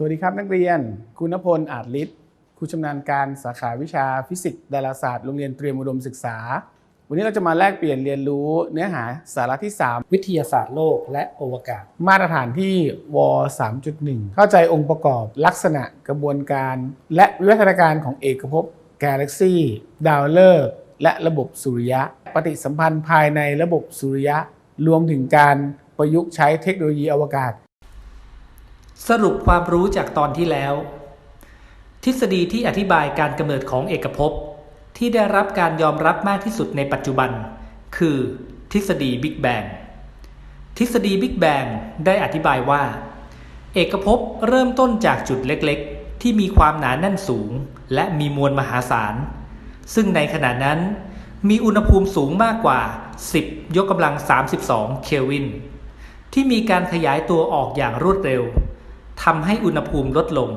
สวัสดีครับนักเรียน คุณพลอาจฤทธิ์ครูชำนาญการสาขาวิชาฟิสิกส์ดาราศาสตร์โรงเรียนเตรียมอุดมศึกษา วันนี้เราจะมาแลกเปลี่ยนเรียนรู้เนื้อหาสาระที่วิทยาศาสตร์โลกและอวกาศ มาตรฐานที่ว 3.1 เข้าใจองค์ประกอบลักษณะกระบวนการ และวิวัฒนาการของเอกภพกาแล็กซีดาวฤกษ์และระบบสุริยะ ปฏิสัมพันธ์ภายในระบบสุริยะ รวมถึงการประยุกต์ใช้เทคโนโลยีอวกาศ สรุปความรู้จากตอนที่แล้ว ทฤษฎีที่อธิบายการกำเนิดของเอกภพที่ได้รับการยอมรับมากที่สุดในปัจจุบัน คือ ทฤษฎีบิ๊กแบงทฤษฎีบิ๊กแบงได้อธิบายว่า เอกภพเริ่มต้นจากจุดเล็กๆ ที่มีความหนาแน่นสูง และมีมวลมหาศาล ซึ่งในขณะนั้น มีอุณหภูมิสูงมากกว่า 10 ยกกำลัง 32 เคลวิน ที่มีการขยายตัวออกอย่างรวดเร็ว ทำให้อุณหภูมิลดลง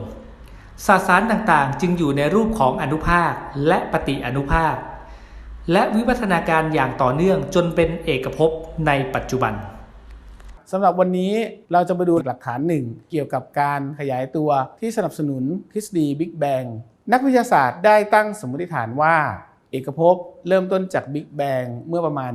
สสารต่างๆ จึงอยู่ในรูปของอนุภาคและปฏิอนุภาค และวิวัฒนาการอย่างต่อเนื่องจนเป็นเอกภพในปัจจุบันสำหรับวันนี้เราจะมาดูหลักฐานหนึ่งเกี่ยวกับการขยายตัวที่สนับสนุนทฤษฎีบิ๊กแบงนักวิทยาศาสตร์ได้ตั้งสมมติฐานว่า เอกภพเริ่มต้นจากบิ๊กแบงเมื่อประมาณ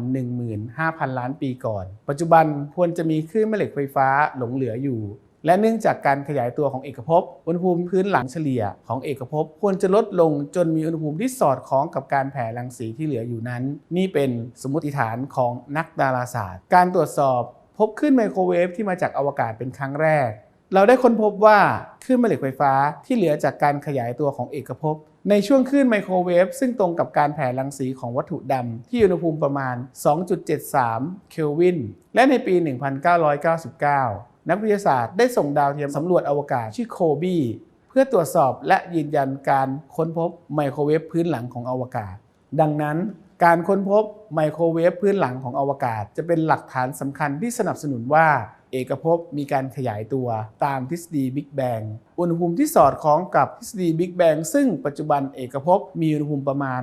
15,000 ล้านปีก่อน ปัจจุบันควรจะมีคลื่นแม่เหล็กไฟฟ้าหลงเหลืออยู่ และเนื่องจากการขยายตัวของเอกภพ อุณหภูมิพื้นหลังเฉลี่ยของเอกภพควรจะลดลงจนมีอุณหภูมิที่สอดคล้องกับการแผ่รังสีที่เหลืออยู่นั้น นี่เป็นสมมติฐานของนักดาราศาสตร์ การตรวจสอบพบคลื่นไมโครเวฟที่มาจากอวกาศเป็นครั้งแรก เราได้ค้นพบว่าคลื่นแม่เหล็กไฟฟ้าที่เหลือจากการขยายตัวของเอกภพ ในช่วงคลื่นไมโครเวฟซึ่งตรงกับการแผ่รังสีของวัตถุดำที่อุณหภูมิประมาณ 2.73 เคลวิน และในปี 1999 นักวิทยาศาสตร์ได้ส่งดาวเทียมสำรวจอวกาศชื่อโคบีเพื่อตรวจสอบและยืนยันการค้นพบไมโครเวฟพื้นหลังของอวกาศ ดังนั้นการค้นพบไมโครเวฟพื้นหลังของอวกาศ จะเป็นหลักฐานสำคัญที่สนับสนุนว่า เอกภพมีการขยายตัวตามทฤษฎีบิ๊กแบงอุณหภูมิที่สอดคล้องกับทฤษฎีบิ๊กแบงซึ่งปัจจุบันเอกภพมีอุณหภูมิประมาณ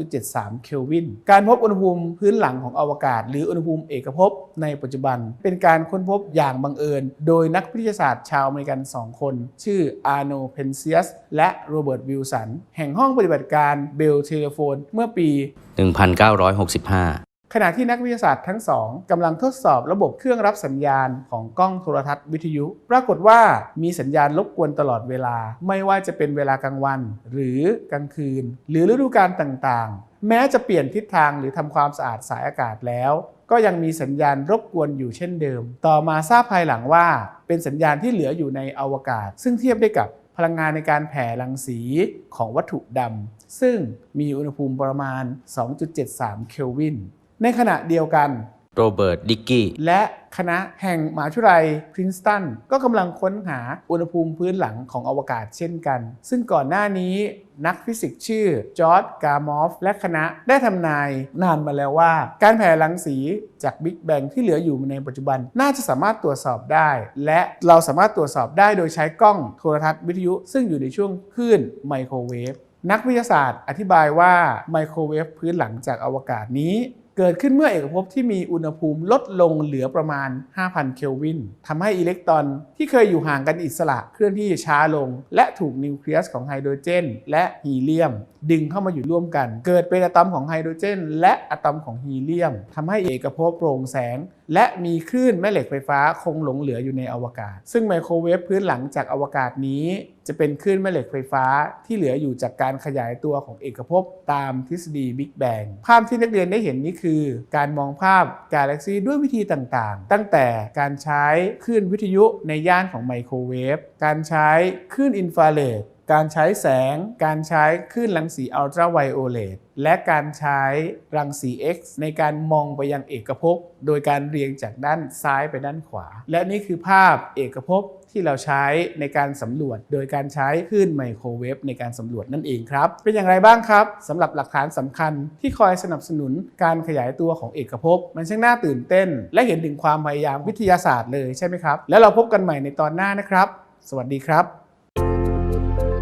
2.73 เคลวิน การพบอุณหภูมิพื้นหลังของอวกาศ หรืออุณหภูมิเอกภพในปัจจุบัน เป็นการค้นพบอย่างบังเอิญ โดยนักวิทยาศาสตร์ชาวอเมริกัน 2 คน ชื่ออาร์โนเพนเซียสและโรเบิร์ตวิลสันแห่งห้องปฏิบัติการเบลเทเลโฟนเมื่อปี 1 9 6 65 ขณะที่นักวิทยาศาสตร์ทั้งสองกำลังทดสอบระบบเครื่องรับสัญญาณของกล้องโทรทัศน์วิทยุ ปรากฏว่ามีสัญญาณรบกวนตลอดเวลา ไม่ว่าจะเป็นเวลากลางวัน หรือกลางคืน หรือฤดูกาลต่างๆ แม้จะเปลี่ยนทิศทางหรือทำความสะอาดสายอากาศแล้วก็ยังมีสัญญาณรบกวนอยู่เช่นเดิม ต่อมาทราบภายหลังว่า เป็นสัญญาณที่เหลืออยู่ในอวกาศ ซึ่งเทียบได้กับ พลังงานในการแผ่รังสีของวัตถุดำซึ่งมีอุณหภูมิประมาณ 2.73 เคลวิน ในขณะเดียวกัน โรเบิร์ตดิกกี้และคณะแห่งมหาวิทยาลัยพรินสตันก็กำลังค้นหาอุณหภูมิพื้นหลังของอวกาศเช่นกัน ซึ่งก่อนหน้านี้นักฟิสิกส์ชื่อจอร์ดกามอฟและคณะได้ทำนายนานมาแล้วว่า การแผ่รังสีจากบิ๊กแบงที่เหลืออยู่ในปัจจุบัน น่าจะสามารถตรวจสอบได้ และเราสามารถตรวจสอบได้โดยใช้กล้องโทรทัศน์วิทยุ ซึ่งอยู่ในช่วงคลื่นไมโครเวฟนักวิทยาศาสตร์อธิบายว่าไมโครเวฟพื้นหลังจากอวกาศนี้ เกิดขึ้นเมื่อเอกภพที่มีอุณหภูมิลดลงเหลือประมาณ 5,000 เคลวินทำให้อิเล็กตรอนที่เคยอยู่ห่างกันอิสระเคลื่อนที่ช้าลง และถูกนิวเคลียสของไฮโดรเจน และฮีเลียม ดึงเข้ามาอยู่ร่วมกัน เกิดเป็นอะตอมของไฮโดรเจน และอะตอมของฮีเลียมทำให้เอกภพโปร่งแสง และมีคลื่นแม่เหล็กไฟฟ้าคงหลงเหลืออยู่ในอวกาศ ซึ่งไมโครเวฟพื้นหลังจากอวกาศนี้จะเป็นคลื่นแม่เหล็กไฟฟ้าที่เหลืออยู่จากการขยายตัวของเอกภพตามทฤษฎีบิ๊กแบงภาพที่นักเรียนได้เห็นนี้คืคือการมองภาพกาแล็กซีด้วยวิธีต่างๆ ตั้งแต่การใช้คลื่นวิทยุในย่านของไมโครเวฟ การใช้คลื่นอินฟราเรด การใช้แสง การใช้คลื่นรังสีอัลตราไวโอเลต และการใช้รังสี X ในการมองไปยังเอกภพ โดยการเรียงจากด้านซ้ายไปด้านขวา และนี่คือภาพเอกภพที่เราใช้ในการสำรวจ โดยการใช้คลื่นไมโครเวฟในการสำรวจนั่นเองครับ เป็นอย่างไรบ้างครับสำหรับหลักฐานสำคัญที่คอยสนับสนุนการขยายตัวของเอกภพ มันช่างน่าตื่นเต้น และเห็นถึงความพยายามวิทยาศาสตร์เลยใช่ไหมครับ แล้วเราพบกันใหม่ในตอนหน้านะครับ สวัสดีครับ